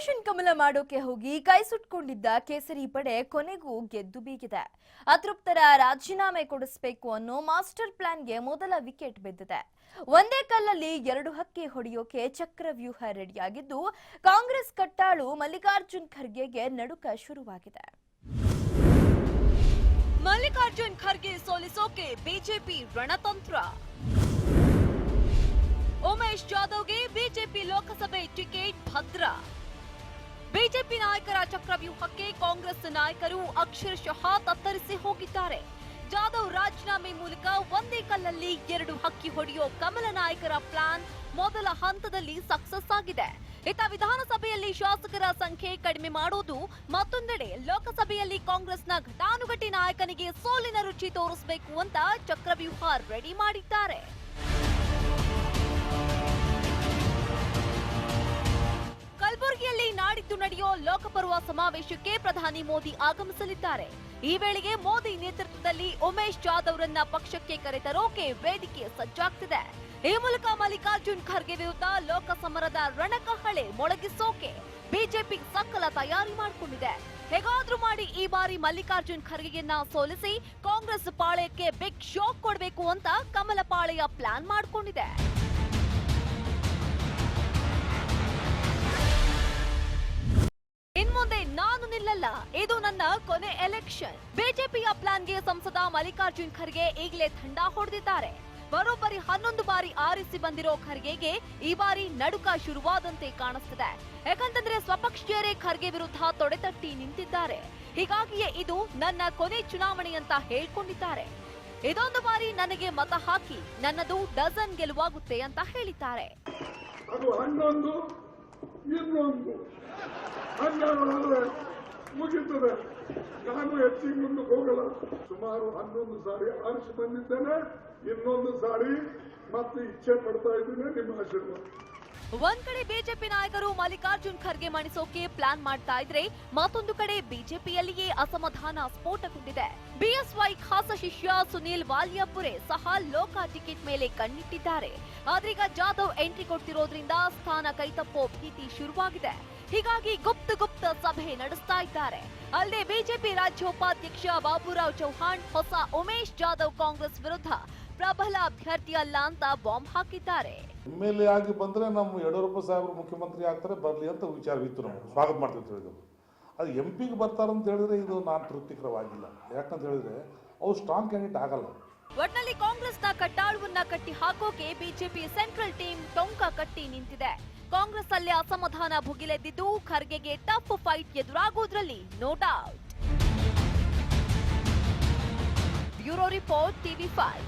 Operation ಕಮಲ ಮಾಡೋಕೆ ಹೋಗಿ ಕೈ ಸುಟ್ಕೊಂಡಿದ್ದ ಕೇಸರಿ ಪಡೆ ಕೊನೆಗೂ ಗೆದ್ದು ಬೀಗಿದೆ. ಅತೃಪ್ತರ ರಾಜೀನಾಮೆ ಕೊಡಿಸಬೇಕು ಅನ್ನೋ ಮಾಸ್ಟರ್ ಪ್ಲಾನ್ಗೆ ಮೊದಲ ವಿಕೆಟ್ ಬಿದ್ದಿದೆ. ಒಂದೇ ಕಲ್ಲಲ್ಲಿ ಎರಡು ಹಕ್ಕಿ ಹೊಡೆಯೋಕೆ ಚಕ್ರವ್ಯೂಹ ರೆಡಿಯಾಗಿದ್ದು, ಕಾಂಗ್ರೆಸ್ ಕಟ್ಟಾಳು ಮಲ್ಲಿಕಾರ್ಜುನ್ ಖರ್ಗೆಗೆ ನಡುಕ ಶುರುವಾಗಿದೆ. ಮಲ್ಲಿಕಾರ್ಜುನ್ ಖರ್ಗೆ ಸೋಲಿಸೋಕೆ ಬಿಜೆಪಿ ರಣತಂತ್ರ. ಉಮೇಶ್ ಜಾಧವ್ಗೆ ಬಿಜೆಪಿ ಲೋಕಸಭೆ ಟಿಕೆಟ್ ಭದ್ರ. ಬಿಜೆಪಿ ನಾಯಕರ ಚಕ್ರವ್ಯೂಹಕ್ಕೆ ಕಾಂಗ್ರೆಸ್ ನಾಯಕರು ಅಕ್ಷರಶಃ ತತ್ತರಿಸಿ ಹೋಗಿದ್ದಾರೆ. ಜಾಧವ್ ರಾಜೀನಾಮೆ ಮೂಲಕ ಒಂದೇ ಕಲ್ಲಲ್ಲಿ ಎರಡು ಹಕ್ಕಿ ಹೊಡೆಯೋ ಕಮಲ ನಾಯಕರ ಪ್ಲಾನ್ ಮೊದಲ ಹಂತದಲ್ಲಿ ಸಕ್ಸಸ್ ಆಗಿದೆ. ಇತ್ತ ವಿಧಾನಸಭೆಯಲ್ಲಿ ಶಾಸಕರ ಸಂಖ್ಯೆ ಕಡಿಮೆ ಮಾಡುವುದು ಮತ್ತೊಂದೆಡೆ ಲೋಕಸಭೆಯಲ್ಲಿ ಕಾಂಗ್ರೆಸ್ನ ಘಟಾನುಘಟಿ ನಾಯಕನಿಗೆ ಸೋಲಿನ ರುಚಿ ತೋರಿಸಬೇಕು ಅಂತ ಚಕ್ರವ್ಯೂಹ ರೆಡಿ ಮಾಡಿದ್ದಾರೆ. ಕಲಬುರಗಿಯಲ್ಲಿ ನಡೆಯುವ ನಡೆಯೋ ಲೋಕಪರ್ವ ಸಮಾವೇಶಕ್ಕೆ ಪ್ರಧಾನಿ ಮೋದಿ ಆಗಮಿಸಲಿದ್ದಾರೆ. ಈ ವೇಳೆಗೆ ಮೋದಿ ನೇತೃತ್ವದಲ್ಲಿ ಉಮೇಶ್ ಜಾಧವ್ರನ್ನ ಪಕ್ಷಕ್ಕೆ ಕರೆತರೋಕೆ ವೇದಿಕೆ ಸಜ್ಜಾಗ್ತಿದೆ. ಈ ಮೂಲಕ ಮಲ್ಲಿಕಾರ್ಜುನ್ ಖರ್ಗೆ ವಿರುದ್ಧ ಲೋಕಸಮರದ ರಣಕಹಳೆ ಮೊಳಗಿಸೋಕೆ ಬಿಜೆಪಿ ಸಕಲ ತಯಾರಿ ಮಾಡಿಕೊಂಡಿದೆ. ಹೇಗಾದ್ರೂ ಮಾಡಿ ಈ ಬಾರಿ ಮಲ್ಲಿಕಾರ್ಜುನ್ ಖರ್ಗೆಯನ್ನ ಸೋಲಿಸಿ ಕಾಂಗ್ರೆಸ್ ಪಾಳೆಯಕ್ಕೆ ಬಿಗ್ ಶಾಕ್ ಕೊಡಬೇಕು ಅಂತ ಕಮಲ ಪಾಳೆಯ ಪ್ಲಾನ್ ಮಾಡಿಕೊಂಡಿದೆ. ನಿಲ್ಲಲ್ಲ ಇದು ನನ್ನ ಕೊನೆ ಎಲೆಕ್ಷನ್ ಬಿಜೆಪಿಯ ಪ್ಲಾನ್ಗೆ ಸಂಸದ ಮಲ್ಲಿಕಾರ್ಜುನ್ ಖರ್ಗೆ ಈಗಲೇ ದಂಡ ಹೊಡೆದಿದ್ದಾರೆ. ಬರೋಬ್ಬರಿ ಹನ್ನೊಂದು ಬಾರಿ ಆರಿಸಿ ಬಂದಿರೋ ಖರ್ಗೆಗೆ ಈ ಬಾರಿ ನಡುಕ ಶುರುವಾದಂತೆ ಕಾಣಿಸ್ತಿದೆ. ಯಾಕಂತಂದ್ರೆ ಸ್ವಪಕ್ಷೀಯರೇ ಖರ್ಗೆ ವಿರುದ್ಧ ತೊಡೆತಟ್ಟಿ ನಿಂತಿದ್ದಾರೆ. ಹೀಗಾಗಿಯೇ ಇದು ನನ್ನ ಕೊನೆ ಚುನಾವಣೆ ಅಂತ ಹೇಳ್ಕೊಂಡಿದ್ದಾರೆ. ಇದೊಂದು ಬಾರಿ ನನಗೆ ಮತ ಹಾಕಿ ನನ್ನದು ಡಜನ್ ಗೆಲುವಾಗುತ್ತೆ ಅಂತ ಹೇಳಿದ್ದಾರೆ. ಅದು ಹನ್ನೊಂದು, ಇನ್ನೊಂದು. ಹನ್ನೆರಡು ಮುಗೀತದೆ. ನಾನು ಹೆಚ್ಚಿಗೆ ಮುಂದೆ ಹೋಗಲ್ಲ. ಸುಮಾರು ಹನ್ನೊಂದು ಸಾರಿ ಆರಿಸಿ ಬಂದಿದ್ದೇನೆ. ಇನ್ನೊಂದು ಸಾರಿ ಮತ್ತೆ ಇಚ್ಛೆ ಪಡ್ತಾ ಇದ್ದೀನಿ. ನಿಮ್ಮ ಆಶೀರ್ವಾದ. ಒಂದ್ ಕಡೆ ಬಿಜೆಪಿ ನಾಯಕರು ಮಲ್ಲಿಕಾರ್ಜುನ್ ಖರ್ಗೆ ಮಣಿಸೋಕೆ ಪ್ಲಾನ್ ಮಾಡ್ತಾ ಇದ್ರೆ ಮತ್ತೊಂದು ಕಡೆ ಬಿಜೆಪಿಯಲ್ಲಿಯೇ ಅಸಮಾಧಾನ ಸ್ಫೋಟಗೊಂಡಿದೆ. ಬಿಎಸ್ವೈ ಖಾಸ ಶಿಷ್ಯ ಸುನೀಲ್ ವಾಲಿಯಾಪುರೆ ಸಹ ಲೋಕ ಟಿಕೆಟ್ ಮೇಲೆ ಕಣ್ಣಿಟ್ಟಿದ್ದಾರೆ. ಆದ್ರೀಗ ಜಾಧವ್ ಎಂಟ್ರಿ ಕೊಡ್ತಿರೋದ್ರಿಂದ ಸ್ಥಾನ ಕೈತಪ್ಪೋ ಭೀತಿ ಶುರುವಾಗಿದೆ. ಹೀಗಾಗಿ ಗುಪ್ತ ಗುಪ್ತ ಸಭೆ ನಡೆಸ್ತಾ ಇದ್ದಾರೆ. ಅಲ್ಲದೆ ಬಿಜೆಪಿ ರಾಜ್ಯೋಪಾಧ್ಯಕ್ಷ ಬಾಬುರಾವ್ ಚೌಹಾಣ್, ಹೊಸ ಉಮೇಶ್ ಜಾಧವ್ ಕಾಂಗ್ರೆಸ್ ವಿರುದ್ಧ ಪ್ರಬಲ ಅಭ್ಯರ್ಥಿ ಅಲ್ಲ ಅಂತ ಬಾಂಬ್ ಹಾಕಿದ್ದಾರೆ. ಎಂ ಎಲ್ ಎ ಆಗಿ ಬಂದ್ರೆ ನಮ್ಮ ಯಡಿಯೂರಪ್ಪ ಸಾಹೇಬರು ಮುಖ್ಯಮಂತ್ರಿ ಆಗ್ತಾರೆ ಬರಲಿ ಅಂತ ವಿಚಾರವಿತ್ತು ನಾವು ಸ್ವಾಗತ ಮಾಡ್ತೀವಿ ಅಂತ ಹೇಳಿದ್ರು. ಅದು ಎಂ ಪಿಗೆ ಬರ್ತಾರಂತ ಹೇಳಿದ್ರೆ ಇದು ನಾನು ತೃಪ್ತಿಕರವಾಗಿಲ್ಲ. ಯಾಕಂತ ಹೇಳಿದ್ರೆ ಅವ್ರು ಸ್ಟ್ರಾಂಗ್ ಕ್ಯಾಂಡಿಡೇಟ್ ಆಗಲ್ಲ. ಒಟ್ನಲ್ಲಿ ಕಾಂಗ್ರೆಸ್ನ ಕಟ್ಟಾಳುವನ್ನ ಕಟ್ಟಿ ಹಾಕೋಕೆ ಬಿಜೆಪಿ ಸೆಂಟ್ರಲ್ ಟೀಮ್ ಟೊಂಕ ಕಟ್ಟಿ ನಿಂತಿದೆ. ಕಾಂಗ್ರೆಸ್ ಅಲ್ಲಿ ಅಸಮಾಧಾನ ಭುಗಿಲೆದ್ದಿದ್ದು ಖರ್ಗೆಗೆ tough fight ಎದುರಾಗುವುದರಲ್ಲಿ no doubt bureau report TV five.